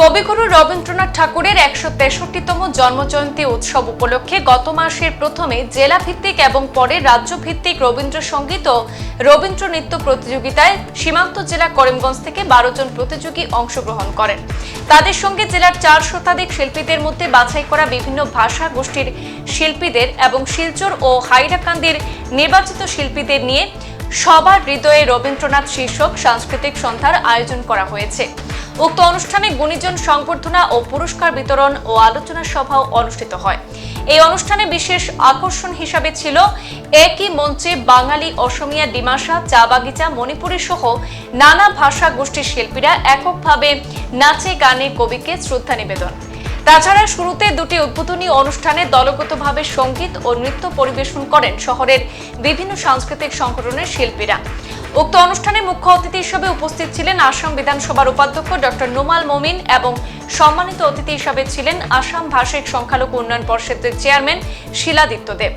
কবিগুরু রবীন্দ্রনাথ ঠাকুরের একশো তেষট্টিতম জন্মজয়ন্তী উৎসব উপলক্ষে গত মাসের প্রথমে জেলা ভিত্তিক এবং পরে রাজ্য ভিত্তিক রবীন্দ্রসঙ্গীত ও রবীন্দ্র নৃত্য প্রতিযোগিতায় সীমান্ত জেলা করিমগঞ্জ থেকে বারো জন প্রতিযোগী অংশগ্রহণ করেন। তাদের সঙ্গে জেলার চার শতাধিক শিল্পীদের মধ্যে বাছাই করা বিভিন্ন ভাষা গোষ্ঠীর শিল্পীদের এবং শিলচর ও হাইরাকান্দির নির্বাচিত শিল্পীদের নিয়ে সবার হৃদয়ে রবীন্দ্রনাথ শীর্ষক সাংস্কৃতিক সন্ধ্যার আয়োজন করা হয়েছে। উক্ত অনুষ্ঠানে গুণীজন সংবর্ধনা ও পুরস্কার বিতরণ ও আলোচনা সভাও অনুষ্ঠিত হয়। এই অনুষ্ঠানে বিশেষ আকর্ষণ হিসাবে ছিল একই মঞ্চে বাঙালি অসমিয়া ডিমাসা চা বাগিচা, মণিপুরী সহ নানা ভাষা গোষ্ঠীর শিল্পীরা এককভাবে নাচে গানে কবিকে শ্রদ্ধা নিবেদন। তাছাড়া শুরুতে দুটি উদ্বোধনী অনুষ্ঠানে দলগতভাবে সংগীত ও নৃত্য পরিবেশন করেন শহরের বিভিন্ন সাংস্কৃতিক সংগঠনের শিল্পীরা। উক্ত অনুষ্ঠানে মুখ্য অতিথি হিসেবে উপস্থিত ছিলেন আসাম বিধানসভার উপাধ্যক্ষ ডক্টর নোমাল মমিন এবং সম্মানিত অতিথি হিসেবে ছিলেন আসাম ভাষিক সংখ্যালঘু উন্নয়ন পর্ষদের চেয়ারম্যান শিলাদিত্য দেব।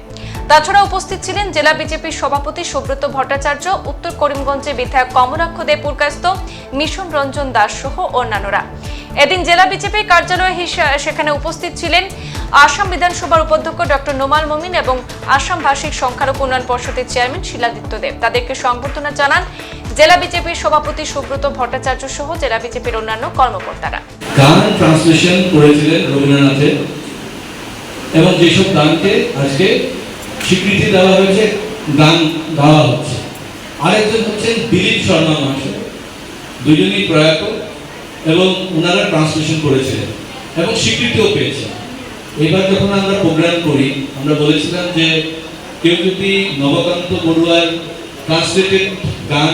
তাছাড়া উপস্থিত ছিলেন জেলা বিজেপির সভাপতি সুব্রত ভট্টাচার্য, উত্তর করিমগঞ্জে বিধায়ক কমলাক্ষ দে পুরকাস্ত মিশন রঞ্জন দাস সহ অন্যান্যরা। এদিন জেলা বিজেপি কার্যালয়ে সেখানে উপস্থিত ছিলেন আসাম বিধানসভার উপাধ্যক্ষ ডক্টর নোমাল মমিন এবং আসাম ভাষিক সংখ্যালঘু উন্নয়ন পর্ষদের চেয়ারম্যান শিলাদিত্য দেব। তাদেরকে সংবর্ধনা জানান জেলা বিজেপির সভাপতি সুব্রত ভট্টাচার্য সহ জেলা বিজেপির অন্যান্য কর্মকর্তারা। গান ট্রান্সলেশন করেছিলেন রবীন্দ্রনাথের এবং যেসব গানকে আজকে স্বীকৃতি দেওয়া হয়েছে, গান গাওয়া হচ্ছে। আরেকজন হচ্ছেন দিলীপ শর্মা মহাশয়। দুজনই প্রয়াত। এবং ওনারা ট্রান্সলেশন করেছিলেন এবং স্বীকৃতিও পেয়েছেন এবার যখন আমরা প্রোগ্রাম করি, আমরা বলেছিলাম যে কেউ যদি নবকান্ত বড়ুয়ার ট্রান্সলেটেড গান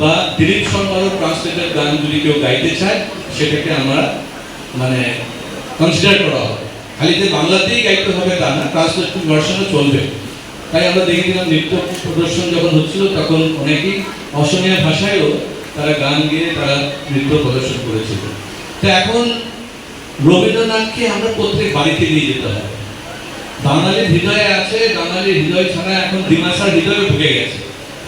বা দিলীপ শর্মারও ট্রান্সলেটেড গান যদি কেউ গাইতে চায়, সেটাকে আমরা মানে কনসিডার করা হবে। খালি যে বাংলাতেই গাইতে হবে তা না ট্রান্সলেটেড ভার্সনও চলবে। তাই আমরা দেখেছিলাম নৃত্য প্রদর্শন যখন হচ্ছিল, তখন অনেকেই অসমীয়া ভাষায়ও তারা গান গেয়ে তারা নৃত্য প্রদর্শন করেছিল। তো এখন রবীন্দ্রনাথকে আমরা প্রত্যেক বাড়িতে নিয়ে যেতে হবে বাঙালির হৃদয়ে আছে, বাঙালির হৃদয় ছাড়া এখন ডিমাসার হৃদয়ে ঢুকে গেছে।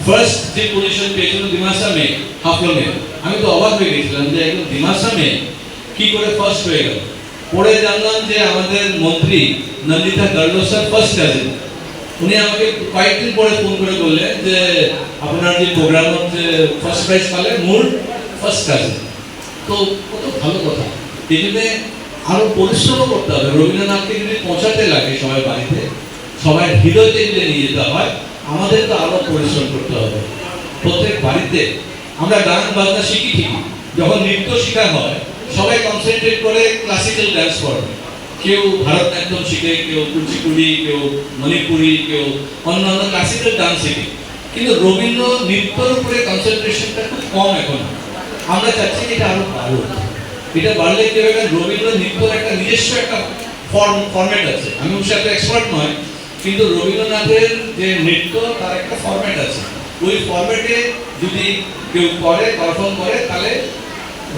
ফার্স্ট যে পজিশন পেয়েছিল ডিমাসা মে হাফলমে আমি তো অবাক হয়ে গেছিলাম যে একদম ডিমাসা মে কি করে ফার্স্ট হয়ে গেল। পরে জানলাম যে আমাদের মন্ত্রী নন্দিতা গার্লোসার ফার্স্ট কাজিন উনি আমাকে কয়েকদিন পরে ফোন করে বললেন যে, আপনার যে প্রোগ্রাম হচ্ছে ফার্স্ট প্রাইজ পালে মূল ফার্স্ট কাজিন তো কত ভালো কথা। জন্য আরও পরিশ্রম করতে হবে। রবীন্দ্রনাথকে যদি পৌঁছাতে লাগে সবাই বাড়িতে, সবাই হৃদয়তে যদি নিয়ে যেতে হয়, আমাদের তো আরও পরিশ্রম করতে হবে। প্রত্যেক বাড়িতে আমরা গান বাজনা শিখি ঠিকই। যখন নৃত্য শেখা হয়, সবাই কনসেন্ট্রেট করে ক্লাসিক্যাল ডান্স করে কেউ ভারতনাট্যম শিখে, কেউ কুচিপুড়ি, কেউ মণিপুরি, কেউ অন্যান্য ক্লাসিক্যাল ডান্স শিখে। কিন্তু রবীন্দ্র নৃত্যর উপরে কনসেন্ট্রেশনটা খুব কম এখন। আমরা চাচ্ছি এটা আরও বাড়ুক। এটা বাড়লে কি হবে? রবীন্দ্র নৃত্যর একটা নিজস্ব একটা ফর্ম ফরম্যাট আছে। আমি ওর সাথে এক্সপার্ট নয়, কিন্তু রবীন্দ্রনাথের যে নৃত্য, তার একটা ফরম্যাট আছে। ওই ফরম্যাটে যদি কেউ করে পারফর্ম করে, তাহলে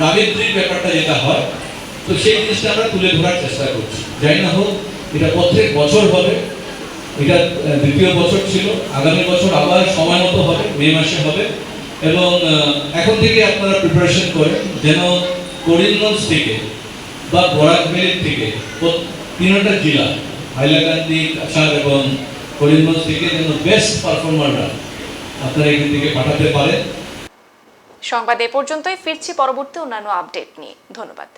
রাবিদ্রিক ব্যাপারটা যেটা হয় তো সেই জিনিসটা আমরা তুলে ধরার চেষ্টা করছি। যাই না হোক, এটা প্রত্যেক বছর হবে, এটা দ্বিতীয় বছর ছিল, আগামী বছর আবার সময় মতো হবে, মে মাসে হবে, এবং এখন থেকে আপনারা প্রিপারেশন করেন যেন করিমগঞ্জ থেকে বা বরাক ভ্যালির থেকে তিনটা জেলা, হাইলাকান্দি, কাছাড় এবং করিমগঞ্জ থেকে যেন বেস্ট পারফর্মাররা আপনারা এখান থেকে পাঠাতে পারেন। সংবাদ এ পর্যন্তই, ফিরছি পরবর্তী অন্যান্য আপডেট নিয়ে। ধন্যবাদ।